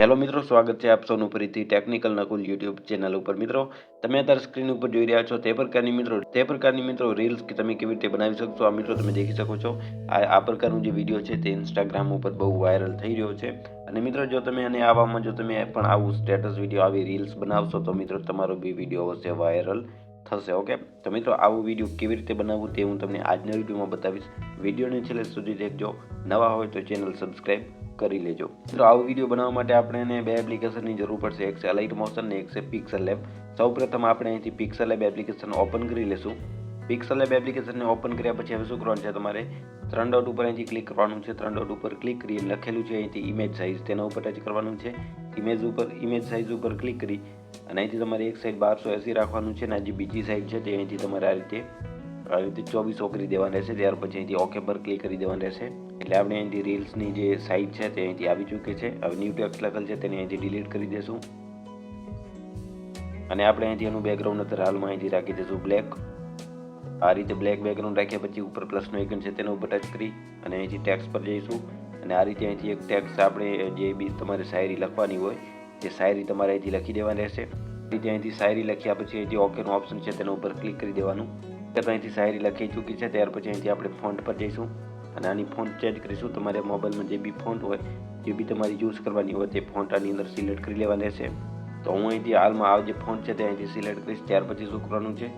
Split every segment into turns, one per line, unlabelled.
Hello મિત્રો, સ્વાગત છે આપ સૌનું ફરીથી ટેકનિકલ નકુલ યુટ્યુબ ચેનલ ઉપર. મિત્રો, તમે અત્યારે સ્ક્રીન ઉપર જોઈ રહ્યા છો તે પ્રકારની મિત્રો, તે પ્રકારની મિત્રો રીલ્સ કે તમે કેવી રીતે બનાવી શકશો, આ મિત્રો તમે દેખી શકો છો. આ આ પ્રકારનું જે વીડિયો છે તે ઇન્સ્ટાગ્રામ ઉપર બહુ વાયરલ થઈ રહ્યો છે. અને મિત્રો, જો તમે અને આવામાં જો તમે પણ આવું સ્ટેટસ વીડિયો આવી રીલ્સ બનાવશો, તો મિત્રો તમારો બી વીડિયો હશે વાયરલ થશે ઓકે તો મિત્રો, આવું વીડિયો કેવી રીતે બનાવવું તે હું તમને આજના વિડીયોમાં બતાવીશ. વિડીયોને છેલ્લે સુધી દેખજો. નવા હોય તો ચેનલ સબસ્ક્રાઈબ કરી લેજો. મિત્રો આવો વીડિયો બનાવવા માટે આપણે એને બે એપ્લિકેશનની જરૂર પડશે. એક છે અલાઇટ મોશન ને એક છે પિક્સલ લેબ સૌપ્રથમ આપણે અહીંથી પિક્સલ લેબ એપ્લિકેશન ઓપન કરી લેશું. પિક્સલ લેબ એપ્લિકેશનને ઓપન કર્યા પછી હવે શું કરવાનું છે તમારે? ત્રણ ડોટ ઉપર અહીંથી ક્લિક કરવાનું છે. ત્રણ ડોટ ઉપર ક્લિક કરી લખેલું છે અહીંથી ઇમેજ સાઇઝ તેના ઉપર ટચ કરવાનું છે. ઇમેજ ઉપર ઇમેજ સાઇઝ ઉપર ક્લિક કરી અને અહીંથી તમારે એક સાઈડ બારસો એંસી રાખવાનું છે અને જે બીજી સાઈડ છે તે અહીંથી તમારે આ રીતે આ રીતે ચોવીસો કરી દેવાનું રહેશે. ત્યાર પછી અહીંથી ઓકે પર ક્લિક કરી દેવાનું રહેશે. એટલે આપણે અહીંથી રીલ્સની જે સાઇઝ છે તે અહીંથી આવી ચૂકી છે. હવે ન્યૂ ટેક્સ લખેલ છે તેને અહીંથી ડિલીટ કરી દેશું. અને આપણે અહીંથી એનું બેકગ્રાઉન્ડ અત્યારે હાલમાં અહીંથી રાખી દઈશું બ્લેક આ રીતે બ્લેક બેકગ્રાઉન્ડ રાખ્યા પછી ઉપર પ્લસનો આઇકન છે તેનો ઉપર ટચ કરી અને અહીંથી ટેક્સ પર જઈશું. અને આ રીતે અહીંથી એક ટેક્સ આપણે જે બી તમારે શાયરી લખવાની હોય તે શાયરી તમારે અહીંથી લખી દેવાની રહેશે. રીતે અહીંથી શાયરી લખ્યા પછી અહીંથી ઓકેનો ઓપ્શન છે તેના ઉપર ક્લિક કરી દેવાનું. ત્યાર અહીંથી શાયરી લખી ચૂકી છે, ત્યાર પછી અહીંથી આપણે ફોન્ટ પર જઈશું. અને આની ફોન્ટ ચેન્જ કરીશું. તમારે મોબાઈલમાં જે બી ફોન્ટ હોય, જે બી તમારે યુઝ કરવાની હોય, તે ફોન્ટ આની અંદર સિલેક્ટ કરી લેવાની છે તો હું અહીંથી હાલમાં આ જે ફોન્ટ છે તે અહીંથી સિલેક્ટ કરીશ. ત્યાર પછી શું કરવાનું છે?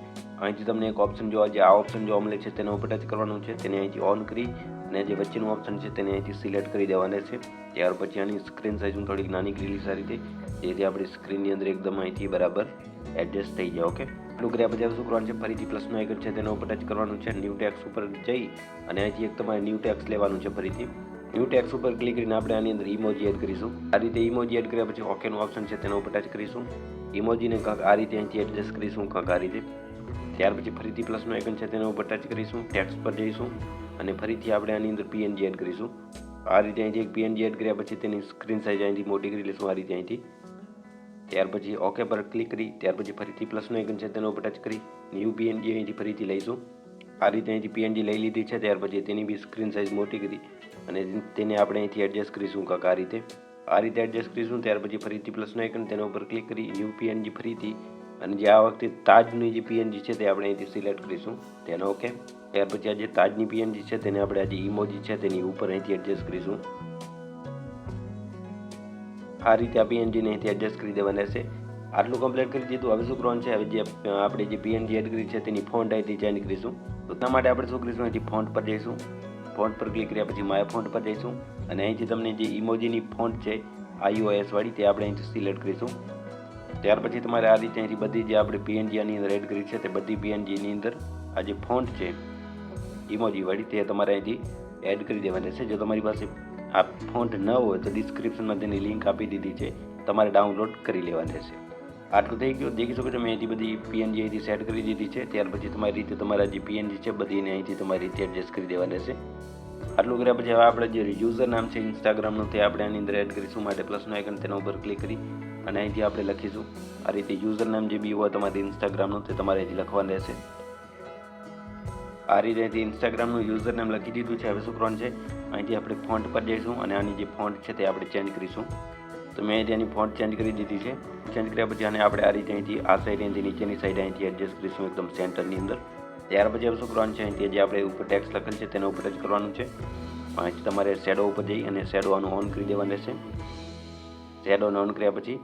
અહીંથી તમને એક ઓપ્શન જોવા જે આ ઓપ્શન જોવા મળે છે તેના ઉપર ટચ કરવાનું છે. તેને અહીંથી ઓન કરી અને જે વચ્ચેનું ઓપ્શન છે તેને અહીંથી સિલેક્ટ કરી દેવાના છે ત્યાર પછી આની સ્ક્રીન સાઇઝ હું થોડીક નાની કરી સારી રીતે. જેથી આપણી સ્ક્રીનની અંદર એકદમ અહીંથી બરાબર એડજસ્ટ થઈ જાય ઓકે એટલું કર્યા બજાર શું કરવાનું છે ફરીથી પ્લસનો આઇકન છે તેના ઉપર ટચ કરવાનું છે ન્યૂ ટેક્સ ઉપર જઈ અને અહીંથી એક તમારે ન્યૂ ટેક્સ લેવાનું છે ફરીથી. ન્યૂ ટેક્સ ઉપર ક્લિક કરીને આપણે આની અંદર ઇમોજી એડ કરીશું. આ રીતે ઇમોજી એડ કર્યા પછી ઓકેનું ઓપ્શન છે તેના ઉપર ટચ કરીશું. ઇમોજીને કાંક આ રીતે અહીંથી એડજસ્ટ કરીશું કાંક આ રીતે. ત્યાર પછી ફરીથી પ્લસનું આઇકન છે તેના ઉપર ટચ કરીશું ટેક્સ પર જઈશું અને ફરીથી આપણે આની અંદર પીએનજી એડ કરીશું. આ રીતે અહીંથી એક પીએનજી એડ કર્યા પછી તેની સ્ક્રીન સાઇઝ અહીંથી મોટી કરી લઈશું, આ રીતે અહીંથી. ત્યાર પછી ઓકે પર ક્લિક કરી, ત્યાર પછી ફરીથી પ્લસનો આઇકન છે તેના ઉપર ટચ કરી ન્યૂ પીએનજી અહીંથી ફરીથી લઈશું. આ રીતે અહીંથી પીએનજી લઈ લીધી છે, ત્યાર પછી તેની બી સ્ક્રીન સાઇઝ મોટી કરી અને તેને આપણે અહીંથી એડજસ્ટ કરીશું કાંક આ રીતે. આ રીતે એડજસ્ટ કરીશું, ત્યાર પછી ફરીથી પ્લસનો આઇકન તેના ઉપર ક્લિક કરી ન્યૂ પીએનજી ફરીથી અને જે આ વખતે તાજની જે પીએનજી છે તે આપણે અહીંથી સિલેક્ટ કરીશું. તેનો ઓકે ત્યાર પછી આ જે તાજની પીએનજી છે તેને આપણે આ જે ઇમોજી છે તેની ઉપર અહીંથી એડજસ્ટ કરીશું. આ રીતે આ પીએનજીને અહીંથી એડજસ્ટ કરી દેવાના રહેશે આટલું કમ્પ્લીટ કરી દીધું. હવે શું કરવાનું છે? હવે જે આપણે જે પીએનજી એડ કરી છે, તેની ફોન્ટ અહીંથી ચેન્જ કરીશું. તો તેના માટે આપણે શું કરીશું? અહીંથી ફોન્ટ પર જઈશું. ફોન્ટ પર ક્લિક કર્યા પછી માય ફોન્ટ પર જઈશું. અને અહીંથી તમને જે ઇમોજીની ફોન્ટ છે આઈઓએસ વાળી, તે આપણે અહીંથી સિલેક્ટ કરીશું. ત્યાર પછી તમારે આ રીતે અહીંથી બધી જે આપણે પીએનજી આની અંદર એડ કરી છે, તે બધી પીએનજીની અંદર આ જે ફોન્ટ છે ઇમોજી વાળી, તે તમારે અહીંથી એડ કરી દેવાની રહેશે જો તમારી પાસે આ ફોન્ટ ન હોય તો ડિસ્ક્રિપ્શનમાં તેની લિંક આપી દીધી છે. તમારે ડાઉનલોડ કરી લેવાની રહેશે. આટલું થઈ ગયું. દેખી શકો છો, મેં અહીંથી બધી પીએનજી અહીંથી સેટ કરી દીધી છે. ત્યાર પછી તમારી રીતે તમારા જે પીએનજી છે બધીને અહીંથી તમારી રીતે એડજસ્ટ કરી દેવાની રહેશે. આટલું કર્યા પછી હવે આપણે જે યુઝર નામ છે ઇન્સ્ટાગ્રામનું તે આપણે આની અંદર એડ કરીશું. માટે પ્લસનો આઇકન તેના ઉપર ક્લિક કરી અને અહીંથી આપણે લખીશું. આ રીતે યુઝર નામ જે બી હોય તમારી ઇન્સ્ટાગ્રામનું તે તમારે અહીંથી લખવાનું રહેશે. આ રીતે અહીંથી ઇન્સ્ટાગ્રામનું યુઝર નામ લખી દીધું છે. હવે શું કરવાનું છે? અહીંથી આપણે ફોન્ટ પર જઈશું અને આની જે ફોન્ટ છે તે આપણે ચેન્જ કરીશું. તો મેં તેની ફોન્ટ ચેન્જ કરી દીધી છે. ચેન્જ કર્યા પછી આને આપણે આ રીતે અહીંથી આ સાઈડ અહીંથી નીચેની સાઈડ અહીંથી એડજસ્ટ કરીશું એકદમ સેન્ટરની અંદર. ત્યાર પછી શું કરવાનું છે અહીંથી જે આપણે ઉપર ટેક્સ લખેલ છે તેના ઉપર જ કરવાનું છે. અહીંથી તમારે શેડો ઉપર જઈ અને શેડો આનું ઓન કરી દેવાનું રહેશે. શેડોને ઓન કર્યા પછી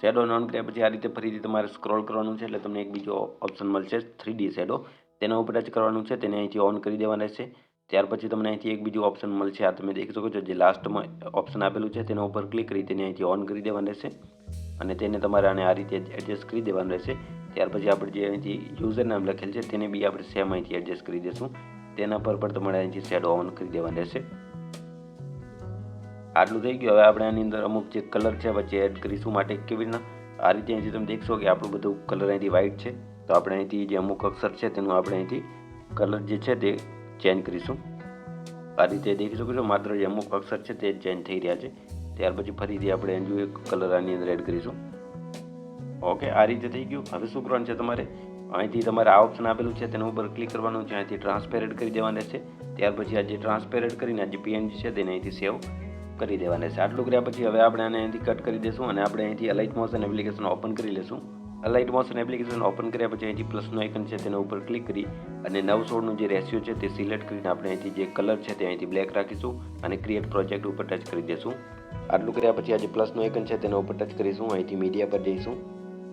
શેડોને ઓન કર્યા પછી આ રીતે ફરીથી તમારે સ્ક્રોલ કરવાનું છે એટલે તમને એક બીજો ઓપ્શન મળશે થ્રી ડી શેડો તેના ઉપર ટચ કરવાનું છે, તેને અહીંથી ઓન કરી દેવાના રહેશે. ત્યાર પછી તમને અહીંથી એક બીજું ઓપ્શન મળશે. આ તમે દેખી શકો છો જે લાસ્ટમાં ઓપ્શન આપેલું છે, તેના ઉપર ક્લિક કરી તેને અહીંથી ઓન કરી દેવાનું રહેશે. અને તેને તમારે આને આ રીતે એડજસ્ટ કરી દેવાનું રહેશે. ત્યાર પછી આપણે જે અહીંથી યુઝર નામ લખેલ છે, તેને બી આપણે સેમ અહીંથી એડજસ્ટ કરી દઈશું તેના પર પણ તમારે અહીંથી શેડો ઓન કરી દેવાનું રહેશે. આટલું થઈ ગયું. હવે આપણે આની અંદર અમુક જે કલર છે, વચ્ચે એડ કરીશું માટે કેવી રીતના આ રીતે અહીંથી તમે દેખશો કે આપણું બધું કલર અહીંથી વ્હાઇટ છે. તો આપણે અહીંથી જે અમુક અક્ષર છે, તેનું આપણે અહીંથી કલર જે છે તે ચેન્જ કરીશું. આ રીતે દેખી શકો છો, માત્ર જે અમુક અક્ષર છે તે ચેન્જ થઈ રહ્યા છે. ત્યાર પછી ફરીથી આપણે હજુ એક કલર આની અંદર એડ કરીશું. ઓકે આ રીતે થઈ ગયું. હવે શું કરવાનું છે તમારે? અહીંથી તમારે આ ઓપ્શન આપેલું છે, તેના ઉપર ક્લિક કરવાનું છે, અહીંથી ટ્રાન્સપેરેન્ટ કરી દેવાનું રહેશે ત્યાર પછી આ જે ટ્રાન્સપેરેન્ટ કરીને, આ જે પીએનજી છે તેને અહીંથી સેવ કરી દેવાના છે. આટલું કર્યા પછી હવે આપણે આને અહીંથી કટ કરી દઈશું અને આપણે અહીંથી અલાઇટ મોશન એપ્લિકેશન ઓપન કરી લઈશું અલાઇટ મોશન એપ્લિકેશન ઓપન કર્યા પછી અહીંથી પ્લસનો આઇકન છે તેના ઉપર ક્લિક કરી અને નવ સોળનું જે રેશિયો છે તે સિલેક્ટ કરીને આપણે અહીંથી જે કલર છે તે અહીંથી બ્લેક રાખીશું અને ક્રિએટ પ્રોજેક્ટ ઉપર ટચ કરી દઈશું આટલું કર્યા પછી આ જે પ્લસનો આઇકન છે તેના ઉપર ટચ કરીશું, અહીંથી મીડિયા પર જઈશું.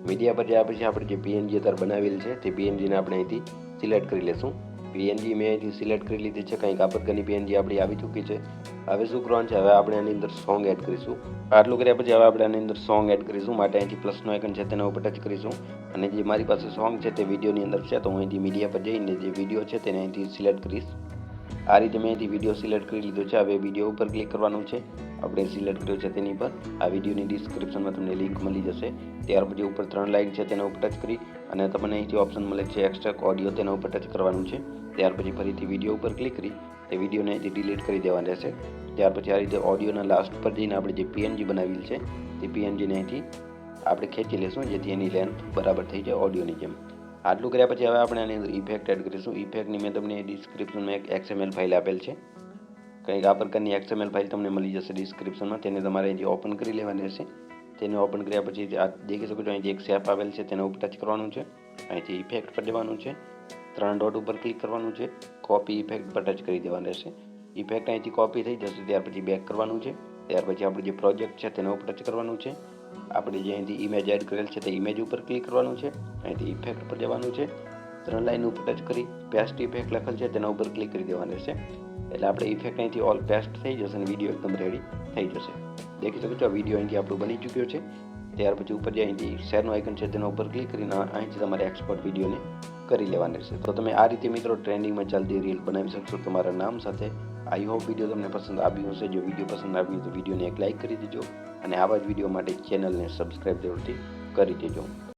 મીડિયા પર જયા પછી આપણે જે પીએનજી અત્યારે બનાવેલ છે તે પીએનજીને આપણે અહીંથી સિલેક્ટ કરી લેશું. પીએનજી મેં અહીંથી સિલેક્ટ કરી લીધી છે, કંઈક આ પ્રકારની પીએનજી આપણી આવી ચૂકી છે. હવે શું કરવાનું છે? હવે આપણે આની અંદર સોંગ એડ કરીશું. આટલું કર્યા પછી હવે આપણે આની અંદર સોંગ એડ કરીશું. માટે અહીંથી પ્લસનો આઇકન છે તેના ઉપર ટચ કરીશું. અને જે મારી પાસે સોંગ છે તે વિડીયોની અંદર છે, તો હું અહીંથી મીડિયા પર જઈને જે વીડિયો છે તેને અહીંથી સિલેક્ટ કરીશ. આ રીતે મેં અહીંથી વીડિયો સિલેક્ટ કરી લીધો છે. હવે વીડિયો ઉપર ક્લિક કરવાનું છે. આપણે સિલેક્ટ કર્યો છે તેની પર. આ વિડીયોની ડિસ્ક્રિપ્શનમાં તમને લિંક મળી જશે. ત્યાર પછી ઉપર ત્રણ લાઇન છે તેના ઉપર ટચ કરી અને તમને અહીંથી ઓપ્શન મળે છે એક્સ્ટ્રા ઓડિયો તેના ઉપર ટચ કરવાનું છે. ત્યાર પછી ફરીથી વીડિયો ઉપર ક્લિક કરી તે વિડીયોને અહીંથી ડિલીટ કરી દેવાના રહેશે ત્યાર પછી આ રીતે ઓડિયોના લાસ્ટ પર જઈને આપણે જે પીએનજી બનાવેલ છે તે પીએનજીને અહીંથી આપણે ખેંચી લેશું. જેથી એની લેન્થ બરાબર થઈ જાય ઓડિયોની જેમ. આટલું કર્યા પછી હવે આપણે આની અંદર ઇફેક્ટ એડ કરીશું. ઇફેક્ટની મેં તમને ડિસ્ક્રિપ્શનમાં એક એક્સએમએલ ફાઇલ આપેલ છે. કંઈક આ પ્રકારની એક્સએમએલ ફાઇલ તમને મળી જશે ડિસ્ક્રિપ્શનમાં તેને તમારે અહીંથી ઓપન કરી લેવાની રહેશે તેને ઓપન કર્યા પછી આ દેખી શકો છો અહીંથી એક શેપ આવેલ છે, તેના ઉપર ટચ કરવાનું છે. અહીંથી ઇફેક્ટ પર જવાનું છે. ત્રણ ડોટ ઉપર ક્લિક કરવાનું છે. કોપી ઇફેક્ટ પર ટચ કરી દેવાનું રહેશે ઇફેક્ટ અહીંથી કોપી થઈ જશે, ત્યાર પછી બેક કરવાનું છે. ત્યાર પછી આપણે જે પ્રોજેક્ટ છે, તેના ઉપર ટચ કરવાનું છે. આપણે જે અહીંથી ઇમેજ એડ કરેલ છે તે ઇમેજ ઉપર ક્લિક કરવાનું છે. અહીંથી ઇફેક્ટ પર જવાનું છે. ત્રણ લાઇન ઉપર ટચ કરી પેસ્ટ ઇફેક્ટ લખેલ છે, તેના ઉપર ક્લિક કરી દેવાનું છે. એટલે આપણે ઇફેક્ટ અહીંથી ઓલ પેસ્ટ થઈ જશે અને વીડિયો એકદમ રેડી થઈ જશે. દેખી શકો છો, આ વીડિયો અહીંથી આપણું બની ચૂક્યો છે. ત્યાર પછી ઉપર જે અહીંથી શેરનો આઇકન છે તેના ઉપર ક્લિક કરીને અહીંથી તમારે એક્સપોર્ટ વિડીયોને કરી લેવાની રહેશે તો તમે આ રીતે મિત્રો ટ્રેન્ડિંગમાં ચાલતી રીલ બનાવી શકશો તમારા નામ સાથે. આઈ હોપ વીડિયો તમને પસંદ આવ્યું હશે. જો વીડિયો પસંદ આવ્યું તો વિડીયોને એક લાઇક કરી દેજો. અને આવા જ વીડિયો માટે ચેનલને સબસ્ક્રાઈબ જરૂરથી કરી દેજો.